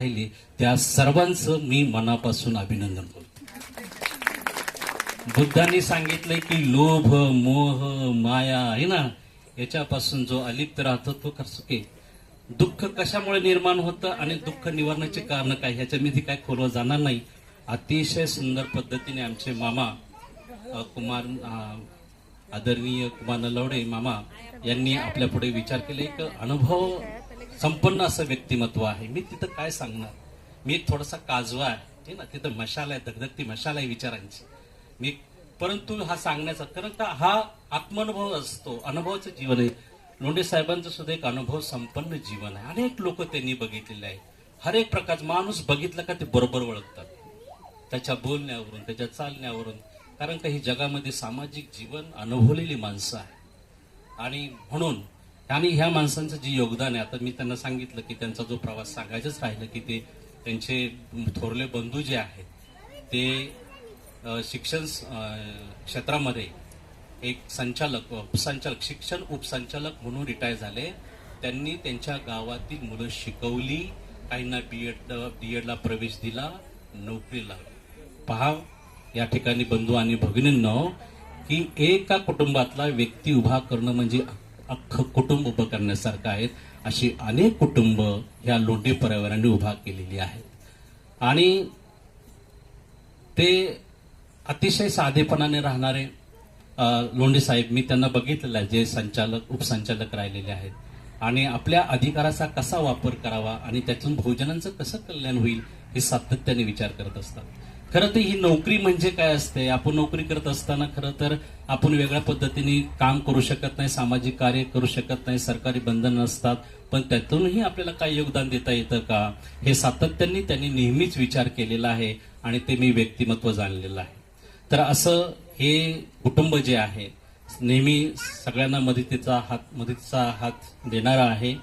राहिली त्या सर्वांचं मी मनापासून अभिनंदन करतो. बुद्धांनी सांगितलंय की लोभ मोह माया आहे ना याच्यापासून जो अलिप्त राहतो तो कसं दुःख कशामुळे निर्माण होतं आणि दुःख निवारण्याचे कारण काय? ह्याच्यामध्ये काय खोलवर जाणार नाही. अतिशय सुंदर पद्धतीने आमचे मामा कुमार आदरणीय कुमार नलवडे मामा यांनी आपल्या पुढे विचार केले. एक अनुभव संपन्न असं व्यक्तिमत्व आहे. मी तिथं काय सांगणार? मी थोडासा काजवा आहे. हे ना तिथं मशाला आहे दगदगती मशाला आहे विचारांची. मी परंतु हा सांगण्याचा कारण का हा आत्मानुभव असतो अनुभवाचं जीवन आहे. लोंढे साहेबांचं सुद्धा एक अनुभव संपन्न जीवन आहे. अनेक लोक त्यांनी बघितलेले आहे. हर एक प्रकारचा माणूस बघितला का ते बरोबर ओळखतात. त्याच्या बोलण्यावरून त्याच्या चालण्यावरून. कारण का ही जगामध्ये सामाजिक जीवन अनुभवलेली माणसं आहे. आणि म्हणून आणि ह्या माणसांचं जे योगदान आहे आता मी त्यांना सांगितलं की त्यांचा जो प्रवास सांगायचंच राहिलं की ते त्यांचे थोरले बंधू जे आहेत ते शिक्षण क्षेत्रामध्ये एक संचालक उपसंचालक शिक्षण उपसंचालक म्हणून रिटायर झाले. त्यांनी त्यांच्या गावातील मुलं शिकवली काहींना बी एड बी एडला प्रवेश दिला नोकरी लागली पहा या ठिकाणी बंधू आणि भगिनींनो की एका कुटुंबातला व्यक्ती उभा करणं म्हणजे अख्खं कुटुंब उभं करण्यासारखं आहे अशी अनेक कुटुंब ह्या लोंढे परिवाराने उभा केलेली आहेत. आणि ते अतिशय साधेपणाने राहणारे लोंढे साहेब मी त्यांना बघितलेलं आहे जे संचालक उपसंचालक राहिलेले आहेत. आणि आपल्या अधिकाराचा कसा वापर करावा आणि त्यातून भोजनांचं कसं कल्याण होईल हे सातत्याने विचार करत असतात. खरं तर ही नोकरी म्हणजे काय असते? आपण नोकरी करत असताना खरं तर आपण वेगळ्या पद्धतीने काम करू शकत नाही सामाजिक कार्य करू शकत नाही सरकारी बंधन असतात पण त्यातूनही आपल्याला काय योगदान देता येतं का? हे सातत्याने त्यांनी नेहमीच विचार केलेला आहे आणि ते मी व्यक्तिमत्व जाणलेलं आहे. तर असं हे कुटुंब जे आहे नेहमी सगळ्यांना मदतीचा हात मदतीचा हात देणारा आहे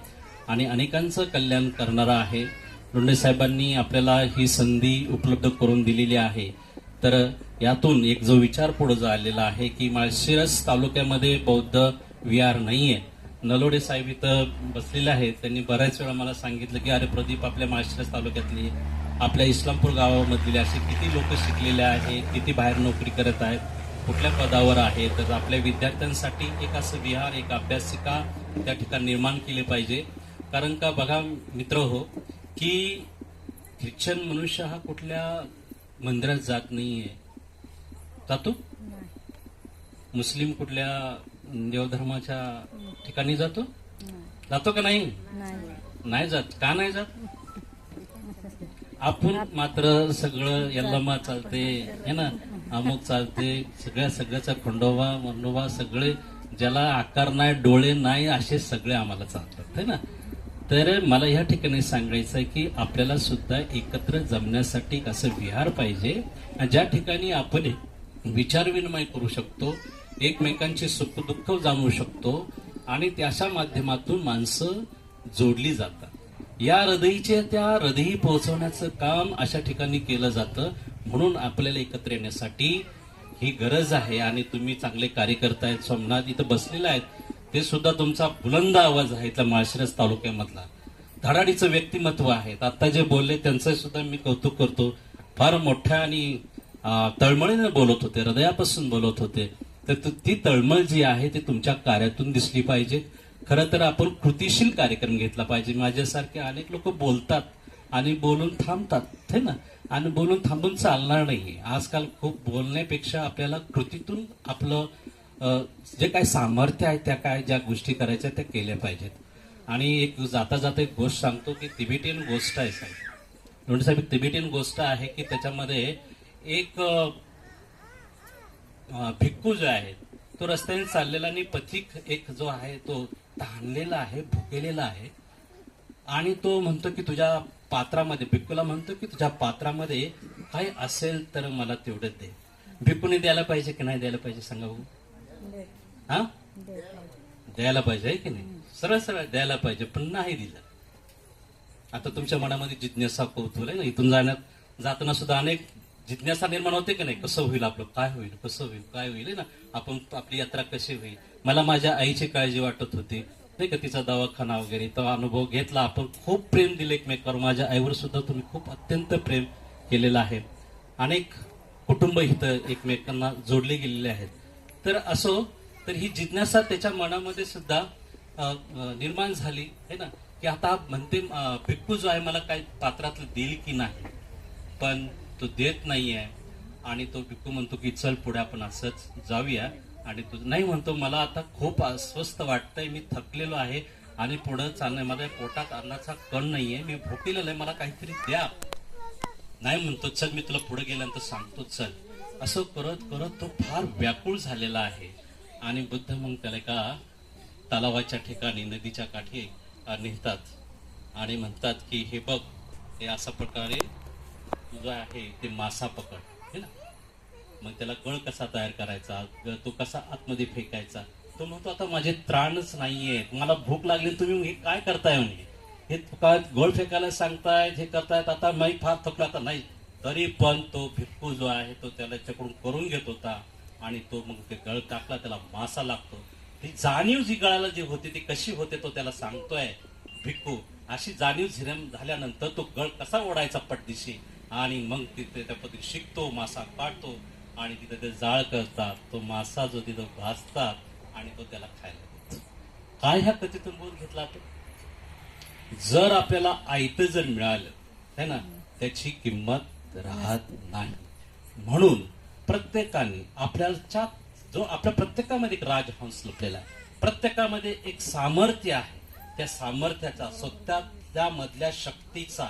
आणि अनेकांचं कल्याण करणारा आहे. लोंढे साहेबांनी आपल्याला ही संधी उपलब्ध करून दिलेली आहे. तर यातून एक जो विचार पुढे झालेला आहे की माळशिरस तालुक्यामध्ये बौद्ध विहार नाहीये. नलोडे साहेब इथं बसलेले आहेत. त्यांनी बऱ्याच वेळा मला सांगितलं की अरे प्रदीप आपल्या माळशिरस तालुक्यातली आपल्या इस्लामपूर गावामधले असे किती लोक शिकलेले आहेत किती बाहेर नोकरी करत आहेत कुठल्या पदावर आहेत तर आपल्या विद्यार्थ्यांसाठी एक असं विहार एक अभ्यासिका त्या ठिकाणी निर्माण केले पाहिजे. कारण का बघा मित्र हो की ख्रिश्चन मनुष्य हा कुठल्या मंदिरात जात नाहीये. जातो? मुस्लिम कुठल्या देवधर्माच्या ठिकाणी जातो? जातो का नाही? नाही. जात. का नाही जात? आपण मात्र सगळं यल्लमा चालते है ना? अमुक चालते सगळ्या सगळ्याचा खंडोबा मंडोबा सगळे ज्याला आकार नाही डोळे नाही असे सगळे आम्हाला चालतात है ना? तर मला या ठिकाणी सांगायचं आहे की आपल्याला सुद्धा एकत्र जमण्यासाठी एक असं विहार पाहिजे. ज्या ठिकाणी आपण विचारविनिमय करू शकतो एकमेकांचे सुख दुःख जाणू शकतो आणि त्याच्या माध्यमातून माणसं जोडली जातात. या हृदयीचे त्या हृदयी पोहोचवण्याचं काम अशा ठिकाणी केलं जातं. म्हणून आपल्याला एकत्र येण्यासाठी ही गरज आहे. आणि तुम्ही चांगले कार्यकर्ता आहेत सोमनाथ इथं बसलेले आहेत. ते सुद्धा तुमचा बुलंद आवाज आहे इथला माळशिरस तालुक्यामधला. धडाडीचं व्यक्तिमत्व आहे. आता जे बोलले त्यांचं सुद्धा मी कौतुक करतो. फार मोठ्या आणि तळमळीने बोलत होते हृदयापासून बोलत होते. तर ती तळमळ जी आहे ती तुमच्या कार्यातून दिसली पाहिजे. खरं तर आपण कृतिशील कार्यक्रम घेतला पाहिजे. माझ्यासारखे अनेक लोक बोलतात आणि बोलून थांबतात हे ना? आणि बोलून थांबून चालणार नाही. आजकाल खूप बोलण्यापेक्षा आपल्याला कृतीतून आपलं जे काय सामर्थ्य आहे त्या काय ज्या गोष्टी करायच्या त्या केल्या पाहिजेत. आणि एक जाता जाता एक गोष्ट सांगतो की तिबेटियन गोष्ट आहे साहेब. लोंढे साहेब एक तिबेटियन गोष्ट आहे की त्याच्यामध्ये एक भिक्कू भिक्खू जो आहे तो रस्त्याने चाललेला आणि पथिक एक जो आहे तो तहानलेला आहे भुकेलेला आहे. आणि तो म्हणतो की तुझ्या पात्रामध्ये भिक्कूला म्हणतो की तुझ्या पात्रामध्ये काय असेल तर मला तेवढं दे. भिक्कूने द्यायला पाहिजे की नाही द्यायला पाहिजे सांगा भाऊ हा? द्यायला पाहिजे आहे की नाही? सरळ सरळ द्यायला पाहिजे पण नाही दिलं. आता तुमच्या मनामध्ये जिज्ञासा कौतुल आहे ना? इथून जाण्यात जाताना सुद्धा अनेक जिज्ञासा निर्माण होते की नाही? कसं होईल आपलं? काय होईल? कसं होईल? काय होईल? ना? आपण आपली यात्रा कशी होईल? मला माझ्या आईची काळजी वाटत होती. नाही का? तिचा दवाखाना वगैरे तो अनुभव घेतला. आपण खूप प्रेम दिले एकमेकावर. माझ्या आईवर सुद्धा तुम्ही खूप अत्यंत प्रेम केलेलं आहे. अनेक कुटुंब इथं एकमेकांना जोडले गेलेले आहेत. तर असो तर ही जिज्ञासा त्याच्या मनामध्ये सुद्धा निर्माण झाली है ना? की आता म्हणते भिक्खू जो आहे मला काही पात्रातलं देईल की नाही? पण तो देत नाहीये आणि तो भिक्खू म्हणतो की चल पुढे आपण असंच जाऊया. आणि तो नाही म्हणतो मला आता खूप अस्वस्थ वाटतंय मी थकलेलो आहे आणि पुढे चालणं माझ्या पोटात अन्नाचा कण नाहीये मी भोकेलेलो आहे मला काहीतरी द्या. नाही म्हणतो चल मी तुला पुढे गेल्यानंतर सांगतो चल. असं करत करत तो फार व्याकुळ झालेला आहे. आणि बुद्ध मग त्याला एका तलावाच्या ठिकाणी नदीच्या काठी नेतात आणि म्हणतात की हे बघ हे अशा प्रकारे तुझं आहे ते मासा पकड. हे ना? मग त्याला गळ कसा तयार करायचा? ग- तो कसा आतमध्ये फेकायचा? तो म्हणतो आता माझे त्राणच नाहीये मला भूक लागली तुम्ही हे काय करताय म्हणे? हे काय गळ फेकायला सांगतायत हे करतायत? आता मी फार थकलो आता नाही. तरी पण तो भिक्खू जो आहे तो त्याला त्याच्याकडून करून घेत होता आणि तो मग ते गळ टाकला त्याला मासा लागतो. ती जाणीव जी गळाला जी होती ती कशी होते तो त्याला सांगतोय. भिक्खू अशी जाणीव झिरम झाल्यानंतर तो गळ कसा ओढायचा पटदिशी आणि मग तिथे त्या पद्धती शिकतो मासा काढतो आणि तिथे ते जाळ करतात. तो मासा जो तिथं भाजतात आणि तो त्याला खायला देतो. काय ह्या कथेतून बोध घेतला तो जर आपल्याला आयतं जर मिळालं है ना त्याची किंमत राहत नाही. म्हणून प्रत्येकाने आपल्याच्या जो आपल्या प्रत्येकामध्ये एक राजहंस लपलेला आहे. प्रत्येकामध्ये एक सामर्थ्य आहे. त्या सामर्थ्याचा स्वतः त्यामधल्या शक्तीचा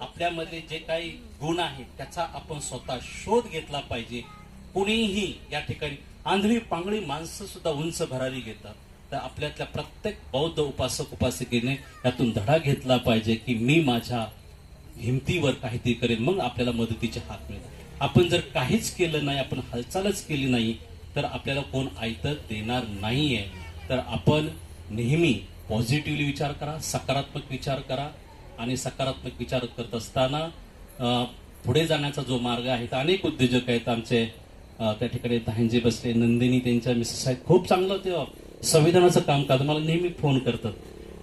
आपल्यामध्ये जे काही गुण आहेत त्याचा आपण स्वतः शोध घेतला पाहिजे. कुणीही या ठिकाणी आंधळी पांगळी माणसं सुद्धा उंच भरारी घेतात. तर आपल्यातल्या प्रत्येक बौद्ध उपासक उपासिकेने यातून धडा घेतला पाहिजे की मी माझ्या हिमतीवर काहीतरी करेन मग आपल्याला मदतीचे हात मिळेल आपण जर काहीच केलं नाही आपण हालचालच केली नाही तर आपल्याला कोण आयतं देणार नाहीये. तर आपण नेहमी पॉझिटिव्हली विचार करा सकारात्मक विचार करा आणि सकारात्मक विचार करत असताना पुढे जाण्याचा जो मार्ग आहे तर अनेक उद्योजक आहेत आमचे. त्या ठिकाणी धांजे बसले नंदिनी त्यांच्या मिसेस आहेत खूप चांगलं ते संविधानाचं काम करतात मला नेहमी फोन करतात.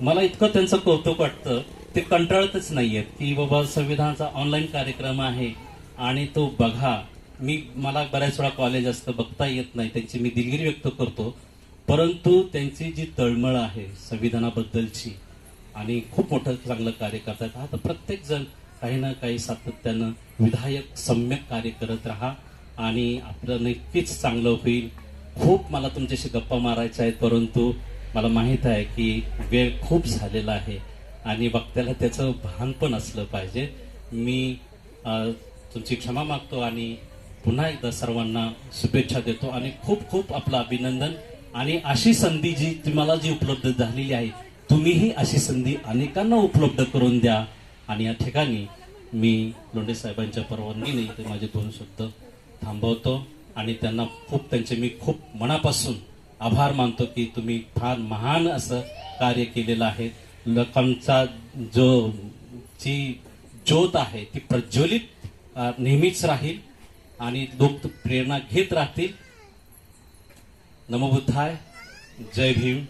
मला इतकं त्यांचं कौतुक वाटतं ते कंटाळतच नाही आहेत की बाबा संविधानाचा ऑनलाईन कार्यक्रम आहे आणि तो बघा. मी मला बऱ्याच वेळा कॉलेज असतं बघता येत नाही. त्यांची मी दिलगिरी व्यक्त करतो. परंतु त्यांची जी तळमळ आहे संविधानाबद्दलची आणि खूप मोठं चांगलं कार्य करतात आता प्रत्येक जण काही ना काही सातत्यानं विधायक सम्यक कार्य करत राहा आणि आपलं नक्कीच चांगलं होईल. खूप मला तुमच्याशी गप्पा मारायच्या आहेत परंतु मला माहीत आहे की वेळ खूप झालेला आहे. आणि वक्त्याला त्याचं भान पण असलं पाहिजे. मी तुमची क्षमा मागतो आणि पुन्हा एकदा सर्वांना शुभेच्छा देतो आणि खूप खूप आपलं अभिनंदन आणि अशी संधी जी तुम्हाला जी उपलब्ध झालेली आहे तुम्हीही अशी संधी अनेकांना उपलब्ध करून द्या. आणि या ठिकाणी मी लोंढे साहेबांच्या परवानगीने ते माझे दोन शब्द थांबवतो आणि त्यांना खूप त्यांचे मी खूप मनापासून आभार मानतो की तुम्ही फार महान असं कार्य केलेलं आहे. लोकांचा जो जी ज्योत आहे ती प्रज्वलित नेहमीच राहील आणि लोक प्रेरणा घेत राहतील. नमोबुद्धाय जय भीम.